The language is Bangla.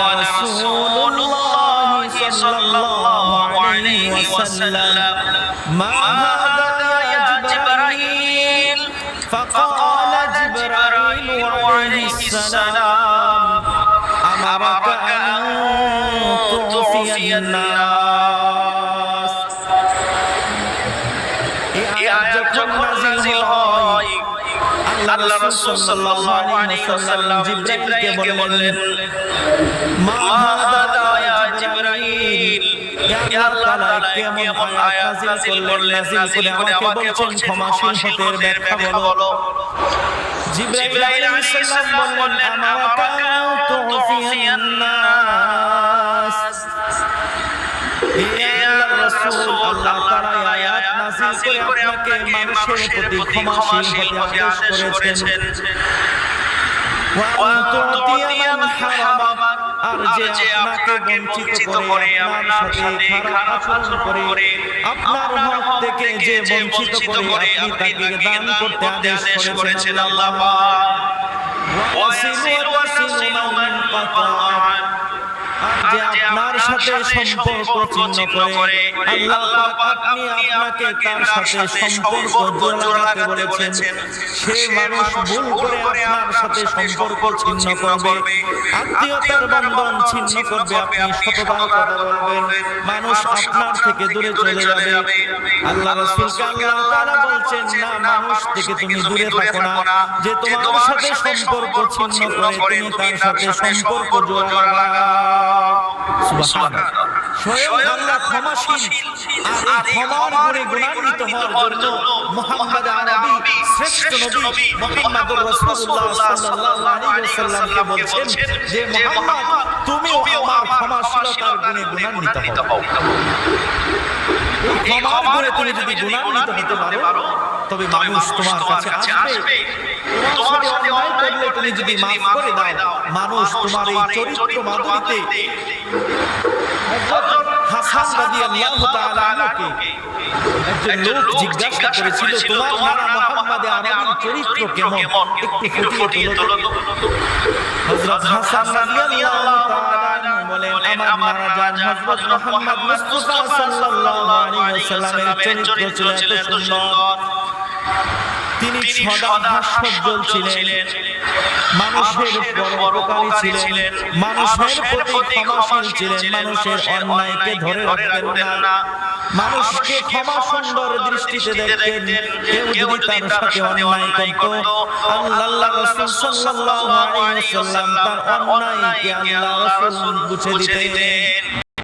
رسول الله صلى الله عليه وسلم ما هذا يا جبرائيل فقال جبرائيل عليه السلام أمرك أن تعفي الناس এই আয়াত যখন নাযিল হয় আল্লাহ রাসূল সাল্লাল্লাহু আলাইহি ওয়াসাল্লাম জিবরাইলকে বললেন মা হাদা ইয়া জিবরাইল ইয়া আল্লাহ কেমন আয়াত নাযিল করলেন নাযিল করে আমাকে বলছেন ক্ষমাশীল হতে ব্যাখ্যা বলো। জিবরাইল আলাইহিস সালাম বললেন তুফিয়ান নাস ইয়া রাসূল আল্লাহ তাআলা এই নাযিল করে আপনাকে মানুষের প্রতি ক্ষমাশীল হতে আদেশ করেছেন। আর যে আপনাকে বঞ্চিত করে আপনার সাথে খারাপ আচরণ করে আপনার হক থেকে যে বঞ্চিত করে আপনি তাকে দান করতে আদেশ করেছেন আল্লাহ ওয়াসিলু ওয়াসিলু মান আর যে আপনার সাথে সম্পর্ক ছিন্ন করে আল্লাহ পাক আপনি আপনাকে তার সাথে সম্পর্ক জোড়া রাখতে বলেছেন। সে মানুষ ভুল করে আপনার সাথে সম্পর্ক ছিন্ন করবে। আত্মীয়তার বন্ধন ছিন্ন করবে আপনি। শতবার কথা বলবেন। মানুষ আপনার থেকে দূরে চলে যাবে। আল্লাহ রাসূলকে আল্লাহ তাআলা বলছেন না মানুষ থেকে তুমি দূরে থাকো না। যে তোমার সাথে সম্পর্ক ছিন্ন করে তুমি তার সাথে সম্পর্ক জোড়া লাগাও স্বয়ং ক্ষমাশীল আর ক্ষমার গুণে গুণান্বিত হওয়ার জন্য মুহাম্মদ আরবি শ্রেষ্ঠ নবী মুহাম্মদুর রাসূলুল্লাহ সাল্লাল্লাহু আলাইহি ওয়াসাল্লামকে বলছেন যে মুহাম্মদ তুমিও আমার ক্ষমাশীলতার গুণে গুণান্বিত হও। ক্ষমার গুণে তুমি যদি গুণান্বিত হতে পারো তবে মানুষ তোমার কাছে আসবে। তোমার সাথে তুমি যদি মাফ করে দাও মানুষ তোমার এই চরিত্র মাধুরীতে হাসান রাদিয়াল্লাহু তাআলা আনহুকে একজন লোক জিজ্ঞাসা করেছিল তোমার নানা মুহাম্মদ আরবির চরিত্র কেমন? একটু ফুটিয়ে তোলো হযরত হাসান রাদিয়াল্লাহু তাআলা বলেন আমার নানা জান হযরত মুহাম্মদ মুস্তাফা সাল্লাল্লাহু আলাইহি ওয়াসাল্লামের চরিত্র ছিল এত সুন্দর। তিনি সদা হাস্যোজ্জ্বল ছিলেন। মানুষের পরোপকারী ছিলেন। মানুষের প্রতি ক্ষমাশীল ছিলেন। মানুষের অন্যায়কে ধরে রাখতেন না। মানুষকে ক্ষমা সুন্দর দৃষ্টিতে দেখতেন। কেউ যদি তার সাথে অন্যায় করত আল্লাহ রাসূল সাল্লাল্লাহু আলাইহি ওয়াসাল্লাম তার অন্যায়কে আল্লাহ রাসূল বুঝে দিতেন।